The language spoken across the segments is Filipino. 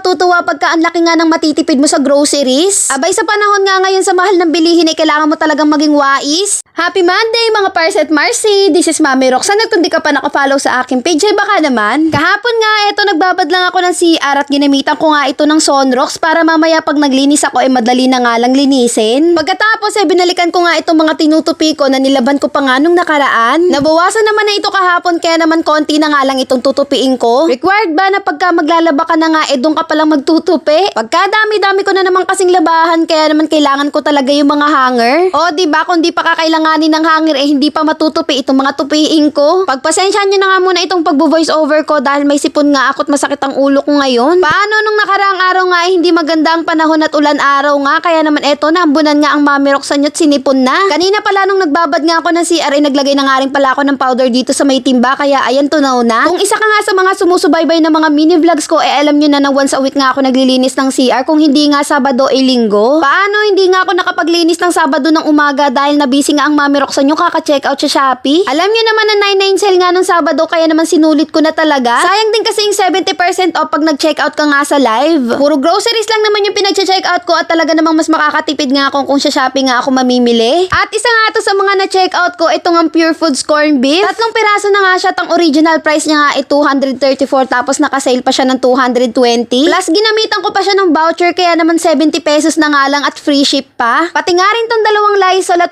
matutuwa pagka ang laki nga ng matitipid mo sa groceries. Abay sa panahon nga ngayon sa mahal ng bilihin ay kailangan mo talagang maging wais. Happy Monday mga Pars at Marcy! This is Mami Roxanne. Kung di ka pa nakafollow sa aking page ay baka naman. Kahapon nga eto nagbabad lang ako ng CR at ginamitan ko nga ito ng Sonrox para mamaya pag naglinis ako ay madali na nga lang linisin. Pagkatapos ay binalikan ko nga itong mga tinutupi ko na nilaban ko pa nga nung nakaraan. Nabawasan naman na ito kahapon kaya naman konti na nga lang itong tutupiin ko. Required ba na pagka maglalaba ka na nga eh doon ka palang magtutupi? Pagka dami-dami ko na naman kasing labahan kaya naman kailangan ko talaga yung mga hanger. O di ba kung di pa kakailanganin ng hanger eh hindi pa matutupi itong mga tupiin ko. Pagpasensyahan nyo na nga muna itong pagbo-voice over ko dahil may sipon nga ako at masakit ang ulo ko ngayon. Paano nung nakaraang araw nga eh hindi maganda ang panahon at ulan araw nga kaya naman eto naambunan nga ang mami Roxanne at sinipon na. Kanina pala nung nagbabad nga ako ng CR ay naglagay na nga rin pala ako ng powder dito sa may timba kaya ayan tunaw na. Kung isa ka nga sa mga sumusubaybay ng mga mini vlogs ko eh alam nyo na na once a week nga ako naglilinis ng CR kung hindi nga Sabado ay Linggo. Paano hindi nga ako nakapaglinis ng Sabado ng umaga dahil nabisi nga ang mami Roxanne yung kaka-check out sa Shopee? Alam nyo naman na 99 sale nga nung Sabado kaya naman sinulit ko na talaga. Sayang din kasi yung 70% off pag nag-check out ka nga sa live. Puro groceries lang naman yung pinag-check out ko at talaga namang mas makakatipid nga ako kung sa Shopee nga ako mamimili. At isa nga to sa mga na-check out ko, itong ang Pure Foods corned beef. Tatlong piraso na nga siya, tang original price niya nga ay 234 tapos naka-sale pa siya ng 220. Plus ginamitan ko pa siya ng voucher kaya naman 70 pesos na nga lang at free ship pa. Pati nga rin tong dalawang Lysol at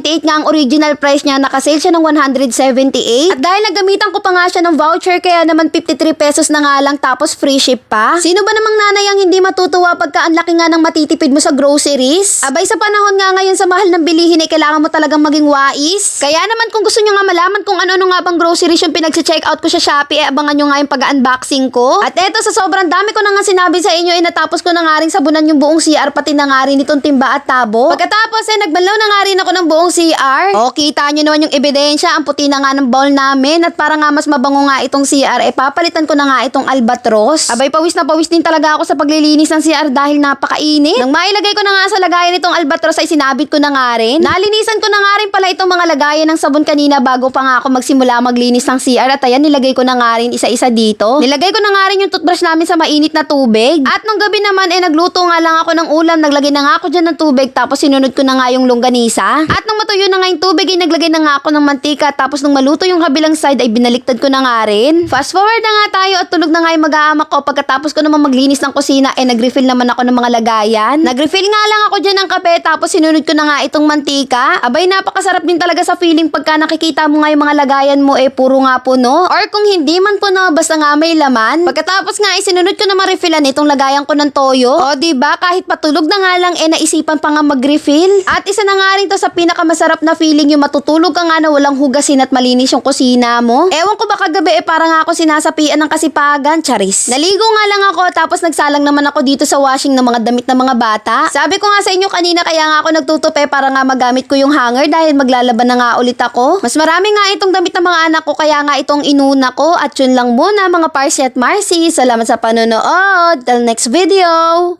198 nga ang original price niya, naka-sale siya ng 178. At dahil nagamitan ko pa nga siya ng voucher kaya naman 53 pesos na nga lang tapos free ship pa. Sino ba namang nanay ang hindi matutuwa pagka ang laki nga ng matitipid mo sa groceries? Abay sa panahon nga ngayon sa mahal ng bilihin ay kailangan mo talagang maging wais. Kaya naman kung gusto nyo nga malaman kung ano-ano nga bang groceries yung pinag-check out ko sa Shopee, eh abangan nyo nga yung pag-unboxing ko. At eto sa sobrang dami ko na nga sinabi sa inyo, eh natapos ko na nga rin sabunan yung buong CR pati na nga rin itong timba at tabo. Pagkatapos eh nagbanlaw na nga rin ako ng buong CR. O kita nyo naman yung ebidensya, ang puti na nga ng bowl namin at para nga mas mabango nga itong CR, eh papalitan ko na nga itong albatros. Abay pawis na pawis din talaga ako sa paglilinis ng CR dahil napakainit. Nang mailagay ko na nga sa lagayan itong albatros ay sinabit ko na nga rin. Nalinisan ko na nga rin pala itong mga lagayan ng sabon kanina bago pa nga ako magsimula maglinis ng CR at ayan nilagay ko na nga rin isa-isa dito. Nilagay ko na nga rin yung toothbrush namin sa mainit na tubig. At nung gabi naman eh nagluto nga lang ako ng ulam, naglagay na nga ako dyan ng tubig tapos sinunod ko na nga yung longganisa. At nung matuyo na nga yung tubig ay naglagay na nga ako ng mantika tapos nung maluto yung kabilang side ay binaliktad ko na nga rin. Fast forward na nga tayo at tulog na nga yung mag-aamak ko pagkatapos ko naman maglinis ng kusina eh nag-refill naman ako ng mga lagayan. Nag-refill nga lang ako dyan ng kape tapos sinunod ko na nga itong mantika. Abay napakasarap din talaga sa feeling pagka nakikita mo nga yung mga lagayan mo eh puro nga puno. Or kung hindi man puno basta nga may laman. Pagkatapos nga eh sinunod ko na ma-refillan itong lagayan ko ng toyo. O ba kahit patulog na nga lang eh naisipan pa nga mag-refill. At isa na nga rin to sa pinakamasarap na feeling yung matutulog ka nga na walang hugasin at malinis yung kusina mo. Ewan ko ba kagabi eh para nga ako sinasapian ng kasipagan, charis. Naligo nga lang ako tapos nagsalang naman ako dito sa washing ng mga damit ng mga bata. Sabi ko nga sa inyo kanina kaya nga ako nagtutupe para nga magamit ko yung hanger dahil maglalaban na nga ulit ako. Mas marami nga itong damit ng mga anak ko kaya nga itong inuna ko at yun lang muna mga Parsi at Marcy. Salamat sa panonood. Till next video!